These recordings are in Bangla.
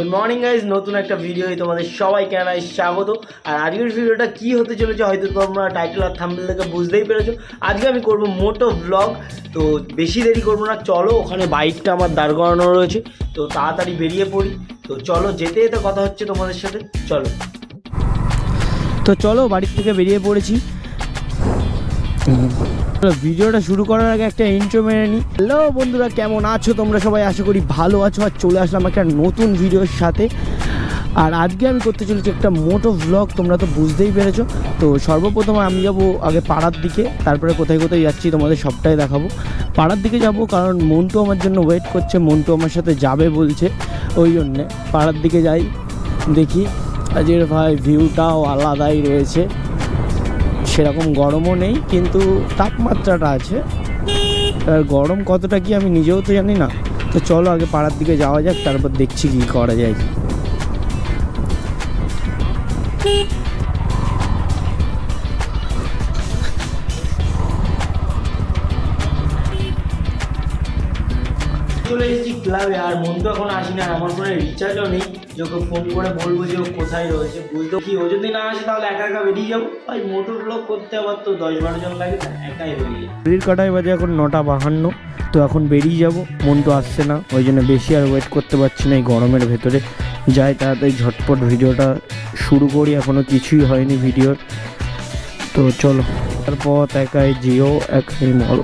গুড মর্নিং গাইজ নতুন একটা ভিডিও তোমাদের সবাইকে জানাই স্বাগত। আর আজকের ভিডিওটা কি হতে চলেছে হয়তো তোমরা টাইটেল আর থাম্বনেল থেকে বুঝতেই পেরেছ। আজকে আমি করব মোটো ব্লগ তো বেশি দেরি করব না, চলো ওখানে বাইকটা আমার দাঁড় করানো রয়েছে। তো তাড়াতাড়ি বেরিয়ে পড়ি। তো চলো, যেতে যেতে কথা হচ্ছে তোমাদের সাথে। চলো। তো চলো, বাড়ির থেকে বেরিয়ে পড়েছি। ভিডিওটা শুরু করার আগে একটা ইন্ট্রো মেনে নিই। হ্যালো বন্ধুরা, কেমন আছো তোমরা? সবাই আশা করি ভালো আছো আর চলে আসলাম একটা নতুন ভিডিওর সাথে। আর আজকে আমি করতে চলেছি একটা মোটো ভ্লগ তোমরা তো বুঝতেই পেরেছ। তো সর্বপ্রথম আমি যাব আগে পাড়ার দিকে, তারপরে কোথায় কোথায় যাচ্ছি তোমাদের সবটাই দেখাবো। পাড়ার দিকে যাব কারণ মন্টু আমার জন্য ওয়েট করছে, মন্টু আমার সাথে যাবে বলছে, ওই জন্যে। পাড়ার দিকে যাই, দেখি। আজকের ভাই ভিউটাও আলাদাই রয়েছে। সেরকম গরমও নেই, কিন্তু তাপমাত্রাটা আছে। আর গরম কতটা কি আমি নিজেও তো জানি না। তো চলো আগে পাড়ার দিকে যাওয়া যাক, তারপর দেখছি কি করা যায়। চলে এসেছি ক্লাবে, আর মন তো এখন আসি না আমার ফোনে রিচার্জও নেই। যে ওকে ফোন করে বলব যে ও কোথায় রয়েছে বুঝতে কি, ও যদি না আসে তাহলে একা একা বেরিয়ে যাব। ভাই মোটর ব্লক করতে আবার তো দশ বারো জন লাগে একাই বেরিয়ে ঘড়ির কাটায় বাজে এখন নটা বাহান্ন, তো এখন বেরিয়ে যাব, মন তো আসছে না, ওই জন্য বেশি আর ওয়েট করতে পারছি না এই গরমের ভেতরে। যাই তাড়াতাড়ি ঝটপট ভিডিওটা শুরু করি এখনও কিছুই হয়নি ভিডিওর। তো চলো, তারপর একাই জিও একাই মল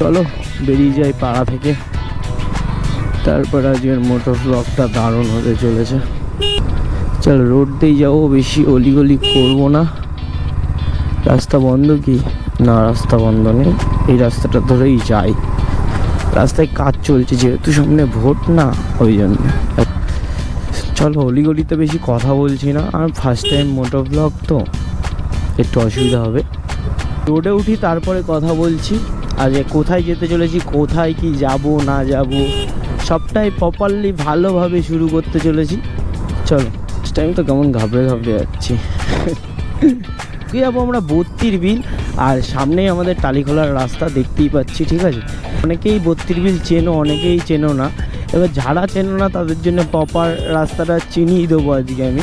চলো, বেরিয়ে যাই পাড়া থেকে। তারপর আজকের মোটর ব্লগটা দারুণ হতে চলেছে। চলো রোড দিয়ে যাব, বেশি অলিগলি করব না। রাস্তা বন্ধ কি? না, রাস্তা বন্ধ নেই। এই রাস্তাটা ধরেই যাই। রাস্তায় কাজ চলছে, যেহেতু সামনে ভোট না, ওই জন্য। চলো, অলিগলিতে বেশি কথা বলছি না। আর ফার্স্ট টাইম মোটর ব্লগ তো, একটু অসুবিধা হবে। রোডে উঠি, তারপরে কথা বলছি। আর যে কোথায় যেতে চলেছি কোথায় কি যাব না যাব সবটাই প্রপারলি ভালোভাবে শুরু করতে চলেছি। চলো টাইম তো কেমন ঘাবড়ে ঘাবড়ে যাচ্ছি। কি যাব আমরা বত্রির বিল আর সামনেই আমাদের টালিখোলার রাস্তা দেখতেই পাচ্ছি ঠিক আছে? অনেকেই বত্রির বিল চেনো অনেকেই চেনো না। এবার যারা চেনো না তাদের জন্য প্রপার রাস্তাটা চিনিয়ে দেবো আজকে আমি।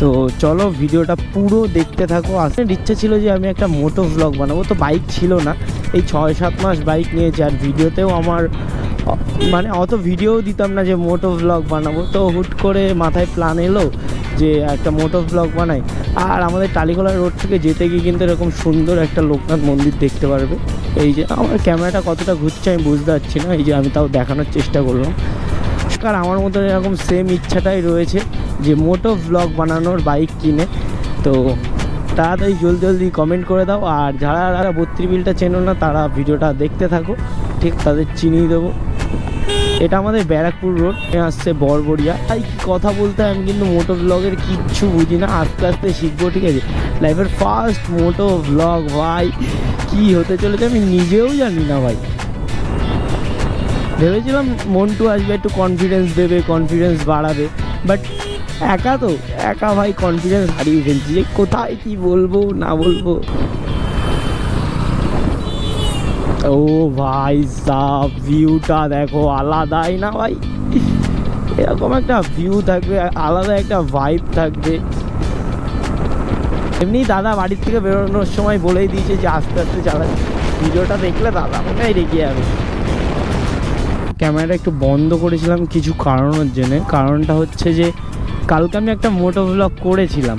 তো চলো ভিডিওটা পুরো দেখতে থাকো। আসলে ইচ্ছা ছিল যে আমি একটা মোটো ভ্লগ বানাবো, তো বাইক ছিল না। এই ছয় সাত মাস বাইক নিয়েছি আর ভিডিওতেও আমার মানে অত ভিডিও দিতাম না যে মোটো ব্লগ বানাবো। তো হুট করে মাথায় প্ল্যান এলো যে একটা মোটো ব্লগ বানাই। আর আমাদের টালিখোলা রোড থেকে যেতে গিয়ে কিন্তু এরকম সুন্দর একটা লোকনাথ মন্দির দেখতে পারবে। এই যে আমার ক্যামেরাটা কতটা ঘুরছে আমি বুঝতে পারছি না, এই যে আমি তাও দেখানোর চেষ্টা করলাম। আর আমার মতো এরকম সেম ইচ্ছাটাই রয়েছে। যে মোটো ব্লগ বানানোর বাইক কিনে। তো তাড়াতাড়ি জলদি জলদি কমেন্ট করে দাও। আর যারা যারা বত্রি বিলটা চেনো না, তারা ভিডিওটা দেখতে থাকো। ঠিক তাদের চিনিয়ে দেবো। এটা আমাদের ব্যারাকপুর রোড আসছে বরবরিয়া তাই কথা বলতে আমি কিন্তু মোটো ব্লগের কিচ্ছু বুঝি না। আস্তে আস্তে শিখব, ঠিক আছে? লাইফের ফার্স্ট মোটো ব্লগ ভাই, কি হতে চলেছে আমি নিজেও জানি না, ভাই। ভেবেছিলাম মন্টু আসবে, একটু কনফিডেন্স দেবে কনফিডেন্স বাড়াবে। বাট একা তো? একা ভাই কনফিডেন্স হারিয়ে ফেলছি। যে কোথায় কি বলব, না বলব? ও ভাই সাহ ভিউটা দেখো, আলাদাই না ভাই? এরকম একটা ভিউ থাকবে, আলাদা একটা ভাইব থাকবে। এমনি দাদা বাড়ির থেকে বেরোনোর সময় বলেই দিয়েছে যে আস্তে আস্তে চালাচ্ছে ভিডিওটা দেখলে দাদা হয় রেগে যাবে? ক্যামেরাটা একটু বন্ধ করেছিলাম কিছু কারণের জন্যে। কারণটা হচ্ছে যে কালকে আমি একটা মোটো ব্লগ করেছিলাম।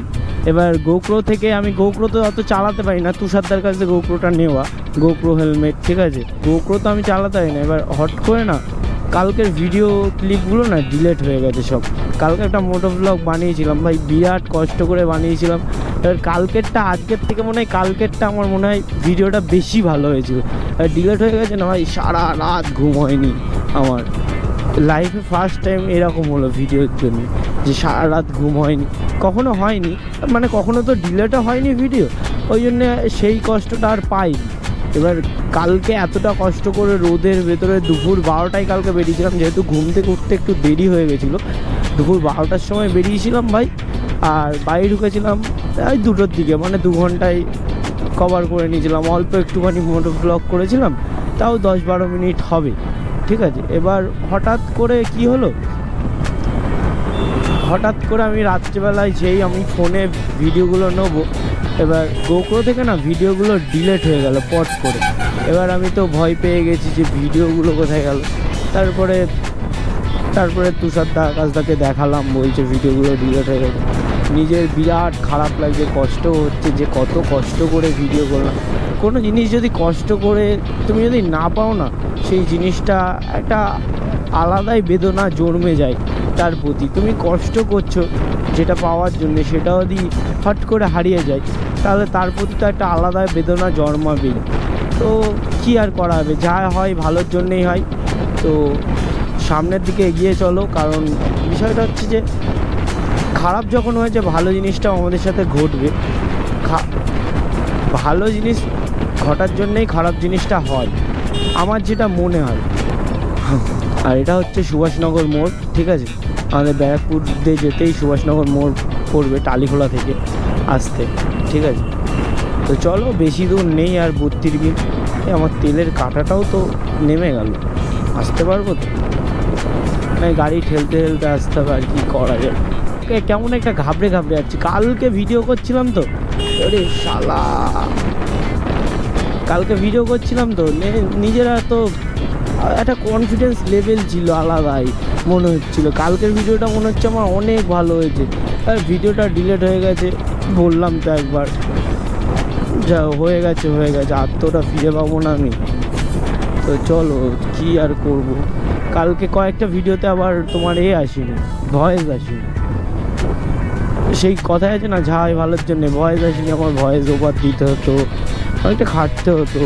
এবার গোপ্রো থেকে আমি গোপ্রো তো অত চালাতে পারি না, তুষারদার কাছে গোপ্রোটা নেওয়া গোপ্রো হেলমেট ঠিক আছে? গোপ্রো তো আমি চালাতে পারি না, এবার হট করে না, কালকের ভিডিও ক্লিপগুলো না ডিলেট হয়ে গেছে সব। কালকে একটা মোটো ব্লগ বানিয়েছিলাম, ভাই বিরাট কষ্ট করে বানিয়েছিলাম। এবার কালকেরটা, আজকের থেকে মনে হয় কালকেরটা আমার মনে হয় ভিডিওটা বেশি ভালো হয়েছিল। ডিলেট হয়ে গেছে না ভাই, সারা রাত ঘুম হয়নি আমার। লাইফে ফার্স্ট টাইম এরকম হলো ভিডিওর জন্য যে সারা রাত ঘুম হয়নি। কখনো হয়নি মানে কখনো তো ডিলেটও হয়নি ভিডিও ওই জন্য সেই কষ্টটা আর পাইনি। এবার কালকে এতটা কষ্ট করে রোদের ভেতরে দুপুর বারোটায় কালকে বেরিয়েছিলাম, যেহেতু ঘুম থেকে উঠতে একটু দেরি হয়ে গেছিল, দুপুর বারোটার সময় বেরিয়েছিলাম ভাই, আর বাইরে ঢুকেছিলাম ওই দুটোর দিকে মানে দু ঘন্টায় কভার করে নিয়েছিলাম। অল্প একটুখানি মোটো ব্লগ করেছিলাম, তাও দশ বারো মিনিট হবে। ঠিক আছে? এবার হঠাৎ করে কি হলো? হঠাৎ করে আমি রাত্রিবেলায় যেই আমি ফোনে ভিডিওগুলো নেব, এবার গোপ্রো থেকে না ভিডিওগুলো ডিলেট হয়ে গেল পট করে। এবার আমি তো ভয় পেয়ে গেছি যে ভিডিওগুলো কোথায় গেল। তারপরে তারপরে তুষারদা আকাশদাকে দেখালাম, বলছে ভিডিওগুলো ডিলেট হয়ে গেছে নিজের বিরাট খারাপ লাগছে, কষ্ট হচ্ছে যে কত কষ্ট করে ভিডিও করলাম। কোনো জিনিস যদি কষ্ট করে তুমি যদি না পাও না, সেই জিনিসটা একটা আলাদাই বেদনা জন্মে যায় তার প্রতি। তুমি কষ্ট করছ যেটা পাওয়ার জন্য সেটা যদি হট করে হারিয়ে যায়, তাহলে তার প্রতি তো একটা আলাদা বেদনা জন্মাবেই। তো কী আর করা হবে? যা হয় ভালোর জন্যেই হয়। তো সামনের দিকে এগিয়ে চলো, কারণ বিষয়টা হচ্ছে যে, খারাপ যখন হয়েছে ভালো জিনিসটাও আমাদের সাথে ঘটবে। ভালো জিনিস ঘটার জন্যেই খারাপ জিনিসটা হয়। আমার যেটা মনে হয়। আর এটা হচ্ছে সুভাষনগর মোড়, ঠিক আছে? আমাদের ব্যারাকপুর দিয়ে যেতেই সুভাষনগর মোড় পড়বে টালিখোলা থেকে আসতে, ঠিক আছে? তো চলো, বেশি দূর নেই আর মিনিট এই আমার তেলের কাটাটাও তো নেমে গেল। আসতে পারব তো? মানে গাড়ি ঠেলতে ঠেলতে আসতে হবে আর কি করা যায়। কেমন একটা ঘাবড়ে ঘাবড়ে যাচ্ছি। কালকে ভিডিও করছিলাম তো। আরে শালা! কালকে ভিডিও করছিলাম তো নিজেরা তো একটা কনফিডেন্স লেভেল ছিল আলাদাই, মনে হচ্ছিল। কালকের ভিডিওটা মনে হচ্ছে আমার অনেক ভালো হয়েছে। আর ভিডিওটা ডিলেট হয়ে গেছে, বললাম তো একবার। যা, হয়ে গেছে হয়ে গেছে আর তো ওটা ফিরে পাবো না আমি। তো চলো, কি আর করব? কালকে কয়েকটা ভিডিওতে আবার তোমার এ আসেনি ভয়েস আসেনি। সেই কথাই আছে না, যাই ভালোর জন্য ভয়েস আসেনি, আমার ভয়েস ওভার দিতে হতো। অনেকটা খাটতে হতো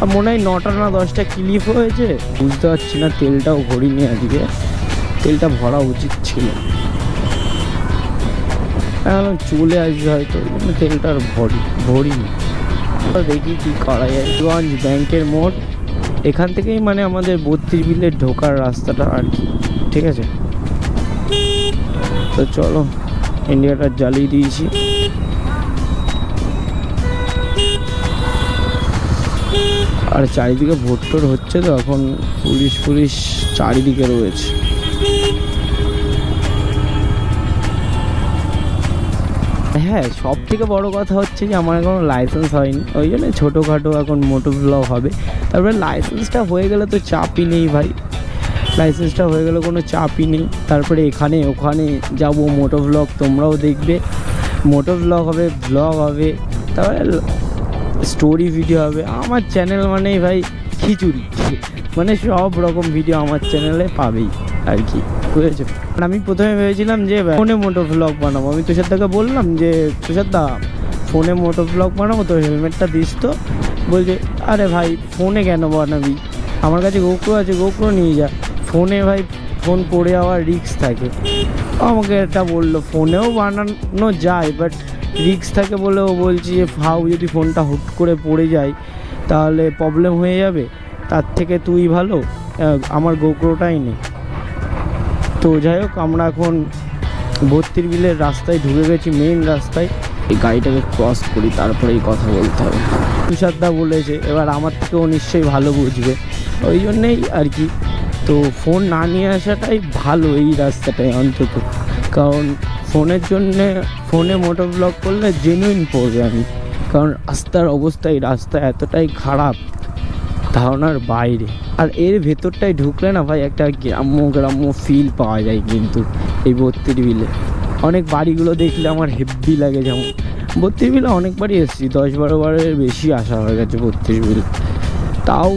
আর মনে হয় নটা না দশটা ক্লিপ হয়েছে। বুঝতে পারছি না, তেলটাও ভরিনি আজকে। তেলটা ভরা উচিত ছিল। চলে আসবে হয়তো তেলটা আর ভরি ভরিনি। দেখি কি করা যায়। গঞ্জ ব্যাংকের মোড়। এখান থেকেই মানে আমাদের বত্রিশ বিলের ঢোকার রাস্তাটা আর কি। ঠিক আছে? তো চলো, ইন্ডিয়াটা জ্বালিয়ে দিয়েছি। আর চারিদিকে ভোট টোট হচ্ছে তো, এখন পুলিশ পুলিশ চারিদিকে রয়েছে। হ্যাঁ সব থেকে বড় কথা হচ্ছে যে আমার এখনও লাইসেন্স হয়নি। ওই জন্য ছোটোখাটো এখন মোটো ব্লগ হবে। তারপরে লাইসেন্সটা হয়ে গেলে তো চাপই নেই ভাই। লাইসেন্সটা হয়ে গেলে কোনো চাপই নেই। তারপরে এখানে ওখানে যাব মোটো ব্লগ তোমরাও দেখবে। মোটো ব্লগ হবে ব্লগ হবে। তারপরে স্টোরি ভিডিও হবে। আমার চ্যানেল মানেই ভাই খিচুড়ি। মানে সব রকম ভিডিও আমার চ্যানেলে পাবেই আর কি, বুঝেছ? আমি প্রথমে ভেবেছিলাম যে ফোনে মোটো ব্লগ বানাবো। আমি তুষার দাকে বললাম যে, তুষার দা, ফোনে মোটো ব্লগ বানাবো তো হেলমেটটা দিস তো। বলছে, আরে ভাই, ফোনে কেন বানাবি? আমার কাছে গোপ্রো আছে গোপ্রো নিয়ে যা। ফোনে ভাই, ফোন পড়ে যাওয়ার রিস্ক থাকে। আমাকে এটা বলল, ফোনেও বানানো যায় বাট রিস্ক থাকে বলে ও বলছি যে ফাউ যদি ফোনটা হুট করে পড়ে যায় তাহলে প্রবলেম হয়ে যাবে। তার থেকে তুই ভালো আমার গোপ্রোটাই নেই তো যাই হোক আমরা এখন বত্রিশ বিলের রাস্তায় ঢুকে গেছি মেইন রাস্তায়। এই গাড়িটাকে ক্রস করি তারপরেই কথা বলতে হবে। তুষারদা বলেছে এবার আমার থেকেও নিশ্চয়ই ভালো বুঝবে। ওই জন্যেই আর কি। তো ফোন না নিয়ে আসাটাই ভালো এই রাস্তাটায় অন্তত। কারণ ফোনের জন্যে, ফোনে মোটর ব্লক করলে জেনুইন পড়বে আমি। কারণ রাস্তার অবস্থা, এই রাস্তা এতটাই খারাপ, ধারণার বাইরে। আর এর ভেতরটায় ঢুকলে না ভাই, একটা গ্রাম্য গ্রাম্য ফিল পাওয়া যায় কিন্তু এই বত্রিশ বিলে অনেক বাড়িগুলো দেখলে আমার হেভি লাগে যেমন। বত্রিশ বিলে অনেকবারই এসেছি দশ বারো বারের বেশি আসা হয়ে গেছে বত্রিশ বিল তাও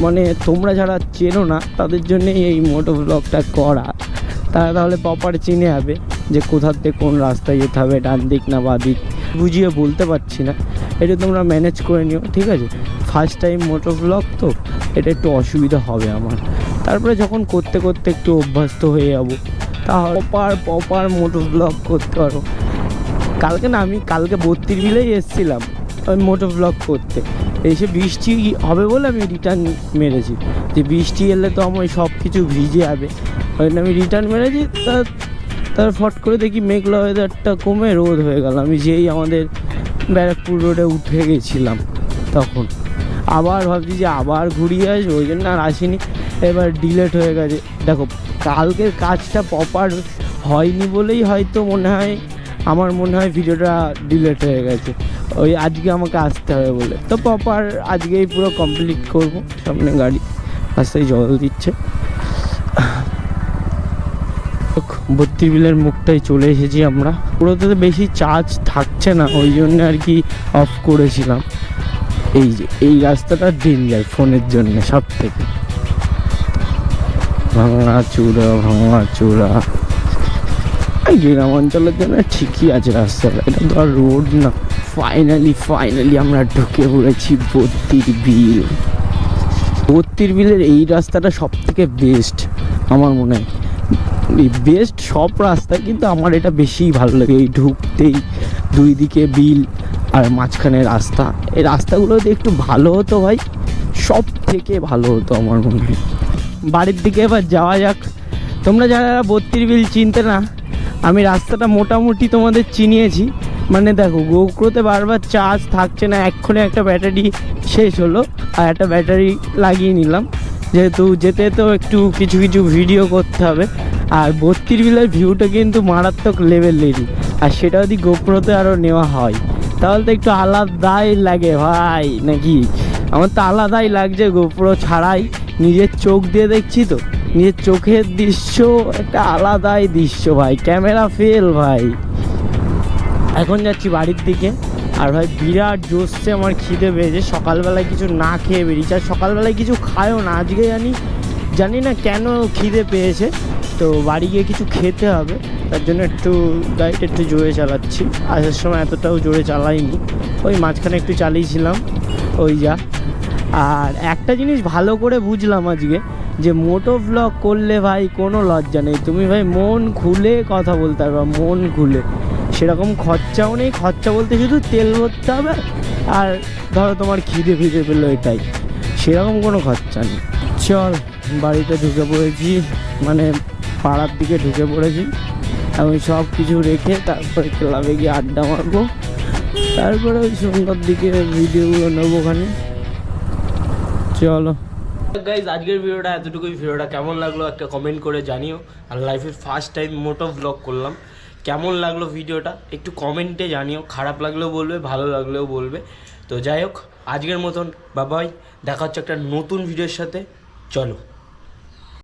মানে তোমরা যারা চেনো না, তাদের জন্যই এই মোটো ব্লগটা করা। তারা তাহলে প্রপার চিনে যাবে। যে থেকে কোন রাস্তায় যেতে হবে, ডান দিক না বা দিক, বুঝিয়ে বলতে পারছি না। এটা তোমরা ম্যানেজ করে নিও, ঠিক আছে? ফার্স্ট টাইম মোটো ব্লগ তো, এটা একটু অসুবিধা হবে আমার। তারপরে যখন করতে করতে একটু অভ্যস্ত হয়ে যাব, তাহলে প্রপার প্রপার মোটো ব্লগ করতে পারো। কালকে না, আমি কালকে বত্রিশ বিলেই এসেছিলাম ওই মোটো ব্লগ করতে। এসে বৃষ্টি হবে বলে আমি রিটার্ন মেরেছি। যে বৃষ্টি এলে তো আমার সব কিছু ভিজে যাবে। ওই আমি রিটার্ন মেরেছি তার তার ফট করে দেখি মেঘলা ওয়েদারটা কমে রোদ হয়ে গেল। আমি যেই আমাদের ব্যারাকপুর রোডে উঠে গেছিলাম তখন। আবার ভাবছি যে আবার ঘুরিয়ে আসব, ওই জন্য আর আসিনি। এবার ডিলেট হয়ে গেছে। দেখো, কালকের কাজটা প্রপার হয়নি বলেই হয়তো মনে হয়, আমার মনে হয় ভিডিওটা ডিলেট হয়ে গেছে। ওই আজকে আমাকে আসতে হবে বলে। তো প্রপার আজকেই পুরো কমপ্লিট করব, সামনে গাড়ি রাস্তায় জল দিচ্ছে। বত্রিশ বিলের মুখটাই চলে এসেছি আমরা। পুরোতে বেশি চার্জ থাকছে না, ওই জন্য আর কি অফ করেছিলাম। এই যে, এই রাস্তাটা ডেঞ্জার ফোনের জন্য সব থেকে ভাঙা চূড়া ভাঙা চূড়া। গ্রাম অঞ্চলের জন্য ঠিকই আছে রাস্তাটা, এটা তো আর রোড না। ফাইনালি ফাইনালি আমরা ঢুকে পড়েছি বত্রির বিল বত্রির বিলের এই রাস্তাটা সব থেকে বেস্ট আমার মনে হয়। বেস্ট সব রাস্তায় কিন্তু আমার এটা বেশিই ভালো লাগে। এই ঢুকতেই দুই দিকে বিল আর মাঝখানে রাস্তা। এই রাস্তাগুলো যদি একটু ভালো হতো ভাই সব থেকে ভালো হতো আমার মনে হয়। বাড়ির দিকে এবার যাওয়া যাক। তোমরা যারা বত্রির বিল চিনতে না, আমি রাস্তাটা মোটামুটি তোমাদের চিনিয়েছি। মানে দেখো গোপ্রোতে বারবার চার্জ থাকছে না এক্ষণে একটা ব্যাটারি শেষ হলো আর একটা ব্যাটারি লাগিয়ে নিলাম। যেহেতু যেতে তো একটু কিছু কিছু ভিডিও করতে হবে। আর বত্রিশ বিলার ভিউটা কিন্তু মারাত্মক লেভেলেরই আর সেটা যদি গোপ্রোতে আরও নেওয়া হয়, তাহলে তো একটু আলাদাই লাগে ভাই, নাকি? আমার তো আলাদাই লাগছে গোপ্রো ছাড়াই। নিজের চোখ দিয়ে দেখছি তো, নিজের চোখের দৃশ্য, একটা আলাদাই দৃশ্য ভাই, ক্যামেরা ফেল ভাই। এখন যাচ্ছি বাড়ির দিকে, আর ভাই বিরাট জোসছে আমার খিদে পেয়েছে, সকালবেলায় কিছু না খেয়ে বেরিয়েছে, আর সকালবেলায় কিছু খায়ও না, আজকে জানি জানি না কেন খিদে পেয়েছে। তো বাড়ি গিয়ে কিছু খেতে হবে, তার জন্য একটু গাড়িটা একটু জোরে চালাচ্ছি। আসার সময় এতটাও জোরে চালাইনি। ওই মাঝখানে একটু চালিয়েছিলাম, ওই যা। আর একটা জিনিস ভালো করে বুঝলাম আজকে, যে মোটো ব্লগ করলে ভাই কোনো লজ্জা নেই। তুমি ভাই মন খুলে কথা বলতে পারবা, মন খুলে। সেরকম খরচাও নেই, খরচা বলতে শুধু তেল ভরতে হবে আর ধরো তোমার খিদে ফিদে পেল এটাই। সেরকম কোনো খরচা নেই। চল, বাড়িতে ঢুকে পড়েছি। মানে পাড়ার দিকে ঢুকে পড়েছি। আমি সব কিছু রেখে তারপরে ক্লাবে গিয়ে আড্ডা মারবো। তারপরে ওই সুন্দর দিকে ভিডিওগুলো নেব ওখানে। চলো। গাইজ আজকের ভিডিওটা এতটুকুই। ভিডিওটা কেমন লাগল একটা কমেন্ট করে জানিও। আর লাইফের ফার্স্ট টাইম মোটো ব্লগ করলাম। কেমন লাগল ভিডিওটা একটু কমেন্টে জানিও। খারাপ লাগলেও বলবে, ভালো লাগলেও বলবে। তো যাই হোক, আজকের মতন বাবাই দেখা হচ্ছে একটা নতুন ভিডিওর সাথে। চলো।